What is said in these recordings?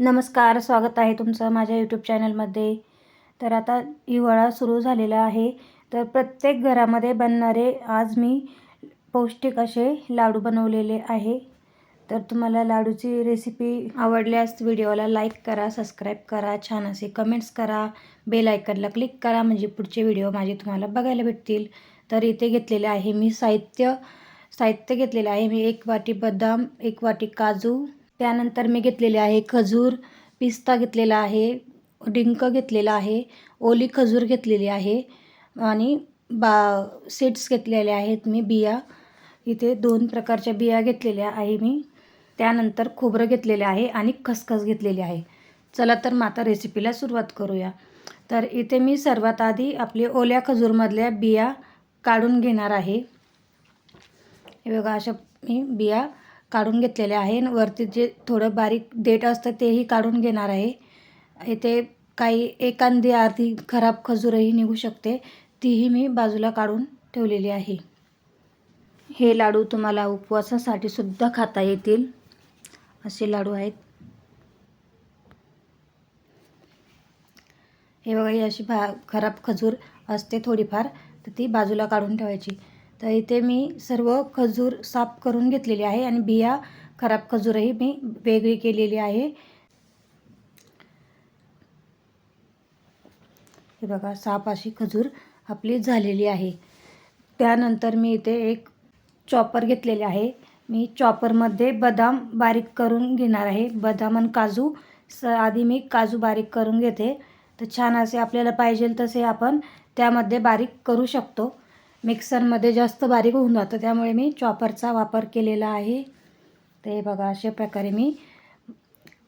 नमस्कार स्वागत आहे तुमचं माझ्या यूट्यूब चॅनलमध्ये तर आता हिवाळा सुरू झालेला आहे. तर प्रत्येक घरामध्ये बनणारे आज मी पौष्टिक असे लाडू बनवलेले आहे. तर तुम्हाला लाडूची रेसिपी आवडल्यास व्हिडिओला लाईक करा सबस्क्राईब करा छान असे कमेंट्स करा बेल आयकनला क्लिक करा म्हणजे पुढचे व्हिडिओ माझे तुम्हाला बघायला भेटतील. तर इथे घेतलेले आहे मी साहित्य साहित्य घेतलेलं आहे मी एक वाटी बदाम एक वाटी काजू त्यानंतर मी घेतलेले आहे खजूर पिस्ता घेतलेला आहे डिंक घेतलेला आहे ओली खजूर घेतलेली आहे आणि बा सीड्स घेतलेले आहेत मी बिया. इथे दोन प्रकारच्या बिया घेतलेल्या आहे मी. त्यानंतर खोबरं घेतलेले आहे आणि खसखस घेतलेली आहे. चला तर मग आता रेसिपीला सुरुवात करूया. तर इथे मी सर्वात आधी आपले ओल्या खजूरमधल्या बिया काढून घेणार आहे. हे बघा अशा मी बिया काढून घेतलेले आहे आणि वरती जे थोडं बारीक देठ असतं तेही काढून घेणार आहे. इथे काही एखादी अर्धी खराब खजूरही निघू शकते तीही मी बाजूला काढून ठेवलेली आहे. हे लाडू तुम्हाला उपवासासाठी सुद्धा खाता येतील. असे लाडू आहेत. हे बघा ही अशी भा खराब खजूर असते थोडीफार तर ती बाजूला काढून ठेवायची. तर इथे मी सर्व खजूर साफ करून घेतलेली आहे आणि बिया खराब खजूरही मी वेगळी केलेली आहे. हे बघा साफ अशी खजूर आपली झालेली आहे. त्यानंतर मी इथे एक चॉपर घेतलेले आहे. मी चॉपरमध्ये बदाम बारीक करून घेणार आहे. बदाम आणि काजू स आधी मी काजू बारीक करून घेते. तर छान असे आपल्याला पाहिजे तसे आपण त्यामध्ये बारीक करू शकतो. मिक्सरमध्ये जास्त बारीक होऊन जातं. त्यामुळे मी चॉपरचा वापर केलेला आहे. ते बघा अशा प्रकारे मी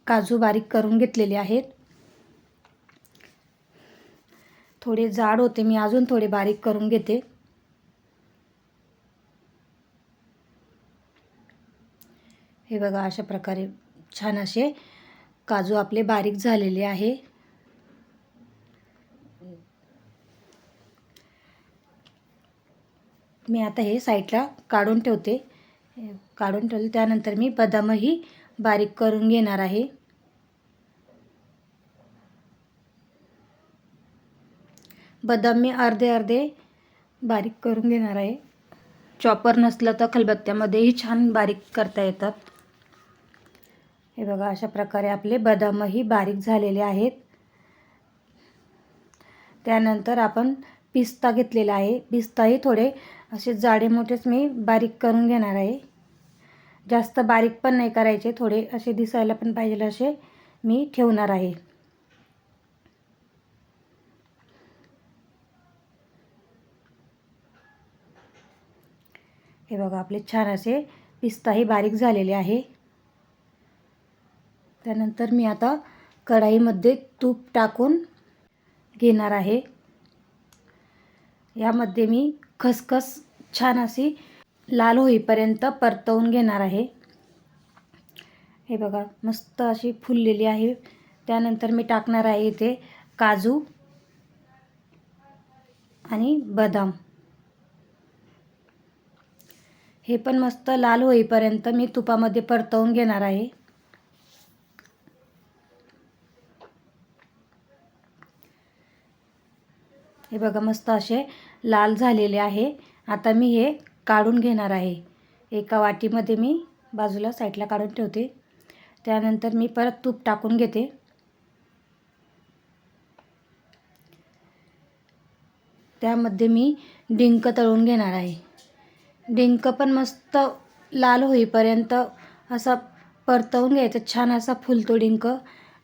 काजू बारीक करून घेतलेले आहेत. थोडे जाड होते मी अजून थोडे बारीक करून घेते. हे बघा अशा प्रकारे छान असे काजू आपले बारीक झालेले आहे. मी आता हे साईडला काढून ठेवते. काढून ठेवले त्यानंतर मी बदामही बारीक करून घेणार आहे. बदाम मी अर्धे अर्धे बारीक करून घेणार आहे. चॉपर नसलं तर खलबत्त्यामध्येही छान बारीक करता येतात. हे बघा अशा प्रकारे आपले बदामही बारीक झालेले आहेत. त्यानंतर आपण पिस्ता घेतलेला आहे. पिस्ताही थोडे असे जाडे मोठेच मी बारीक करून घेणार आहे. जास्त बारीक पण नाही करायचे थोडे असे दिसायला पण पाहिजे असे मी ठेवणार आहे. हे बघा आपले छान असे पिस्ताही बारीक झालेले आहे. त्यानंतर मी आता कढाईमध्ये तूप टाकून घेणार आहे. यामध्ये मी खसखस छान अशी लाल होईपर्यंत परतवून घेणार आहे. हे बघा मस्त अशी फुललेली आहे. त्यानंतर मी टाकणार आहे इथे काजू आणि बदाम. हे पण मस्त लाल होईपर्यंत मी तुपामध्ये परतवून घेणार आहे. हे बघा मस्त असे लाल झालेले आहे. आता मी हे काढून घेणार आहे. एका वाटीमध्ये मी बाजूला साईडला काढून ठेवते. त्यानंतर मी परत तूप टाकून घेते. त्यामध्ये मी डिंक तळून घेणार आहे. डिंक पण मस्त लाल होईपर्यंत असा परतवून घ्यायचा. छान असा फुलतो डिंक.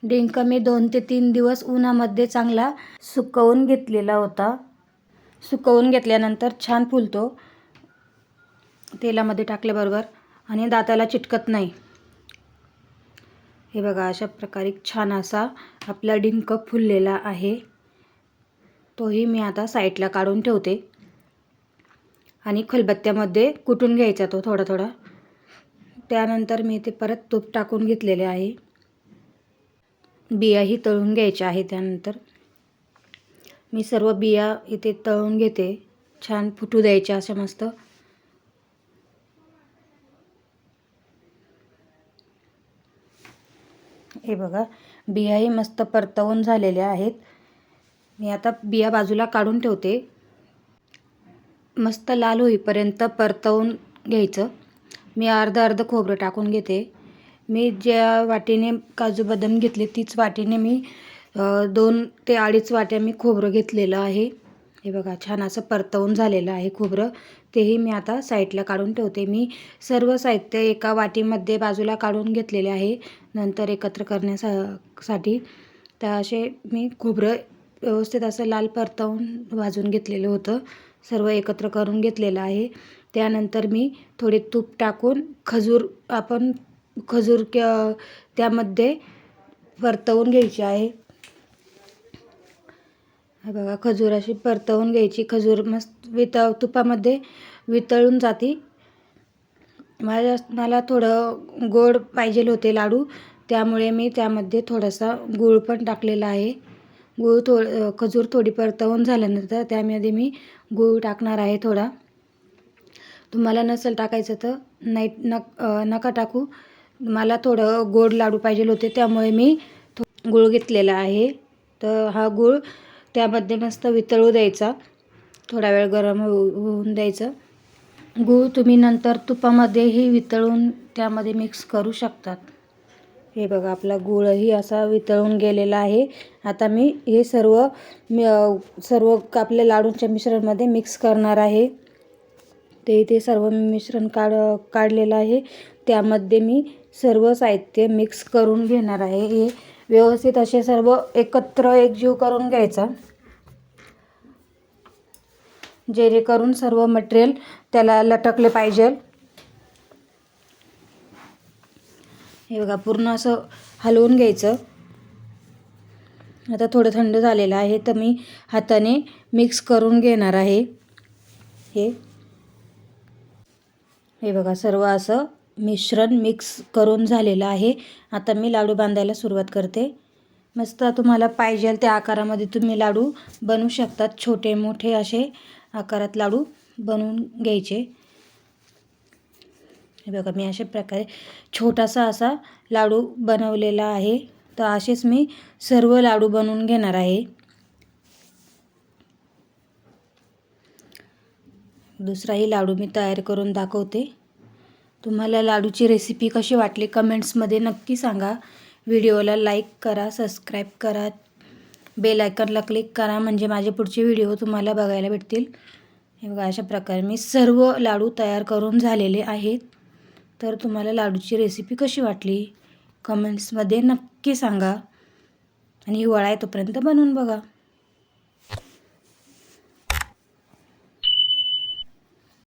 डिंक मी दोन ते तीन दिवस उन्हामध्ये चांगला सुकवून घेतलेला होता. सुकवून घेतल्यानंतर छान फुलतो. तेलामध्ये टाकल्याबरोबर आणि दाताला चिटकत नाही. हे बघा अशा प्रकारे छान असा आपला डिंक फुललेला आहे. तोही मी आता साईडला काढून ठेवते. आणि खलबत्त्यामध्ये कुटून घ्यायचा तो थोडा थोडा. त्यानंतर मी ते परत तूप टाकून घेतलेले आहे. बियाही तळून घ्यायच्या आहे त्यानंतर. मी सर्व बिया इथे तळून घेते. छान फुटू द्यायच्या अशा मस्त. हे बघा बियाही मस्त परतवून झालेल्या आहेत. मी आता बिया बाजूला काढून ठेवते. मस्त लाल होईपर्यंत परतवून घ्यायचं. मी अर्ध अर्ध खोबरं टाकून घेते. मी ज्या वाटीने काजू बदाम घेतले तीच वाटीने मी दोन ते अडीच वाट्या मी खोबरं घेतलेलं आहे. हे बघा छान असं परतवून झालेलं आहे खोबरं. तेही मी आता साईडला काढून ठेवते. मी सर्व साहित्य एका वाटीमध्ये बाजूला काढून घेतलेले आहे. नंतर एकत्र करण्यासा साठी तर असे मी खोबरं व्यवस्थित असं लाल परतवून भाजून घेतलेलं होतं. सर्व एकत्र करून घेतलेलं आहे. त्यानंतर मी थोडे तूप टाकून खजूर आपण खजूर क त्यामध्ये परतवून घ्यायची आहे. हे बघा खजूर अशी परतवून घ्यायची. खजूर मस्त वित तुपामध्ये वितळून जाते. माझ्या मला थोडं गोड पाहिजे होते लाडू. त्यामुळे मी त्यामध्ये थोडासा गूळ पण टाकलेला आहे. गूळ थो खजूर थोडी परतवून झाल्यानंतर त्यामध्ये मी गूळ टाकणार आहे थोडा. तुम्हाला नसेल टाकायचं तर नाही नक नका टाकू. मला थोडं गोड लाडू पाहिजे होते त्यामुळे मी थो गूळ घेतलेला आहे. तर हा गूळ त्यामध्ये मस्त वितळू द्यायचा. थोडा वेळ गरम होऊ होऊन द्यायचं. गूळ तुम्ही नंतर तुपामध्येही वितळून त्यामध्ये मिक्स करू शकतात. हे बघा आपला गूळही असा वितळून गेलेला आहे. आता मी हे सर्व मी सर्व आपल्या लाडूंच्या मिश्रणमध्ये मिक्स करणार आहे. ते ते सर्व मिश्रण काढ काढलेलं आहे. त्यामध्ये मी सर्व साहित्य मिक्स करून घेणार आहे. हे व्यवस्थित असे सर्व एकत्र एकजीव करून घ्यायचा. जेणेकरून सर्व मटेरियल त्याला लटकले पाहिजे. हे बघा पूर्ण असं हलवून घ्यायचं. आता थोडं थंड झालेलं आहे तर मी हाताने मिक्स करून घेणार आहे. हे. हे बघा सर्व असं मिश्रण मिक्स करून झालेलं आहे. आता मी लाडू बांधायला सुरुवात करते. मस्त तुम्हाला पाहिजे त्या आकारामध्ये तुम्ही लाडू बनवू शकतात. छोटे मोठे असे आकारात लाडू बनवून घ्यायचे. हे बघा मी अशा प्रकारे छोटासा असा लाडू बनवलेला आहे. तर असेच मी सर्व लाडू बनवून घेणार आहे. दुसराही लाडू मी तयार करून दाखवते. तुम्हाला लाडूची रेसिपी कशी वाटली कमेंट्समध्ये नक्की सांगा. व्हिडिओला लाईक करा सबस्क्राईब करा. बेल आयकनला क्लिक करा म्हणजे माझे पुढचे व्हिडिओ तुम्हाला बघायला भेटतील. हे बघा अशा प्रकारे मी सर्व लाडू तयार करून झालेले आहेत. तर तुम्हाला लाडूची रेसिपी कशी वाटली कमेंट्समध्ये नक्की सांगा. आणि हिवाळा आहे तोपर्यंत बनवून बघा.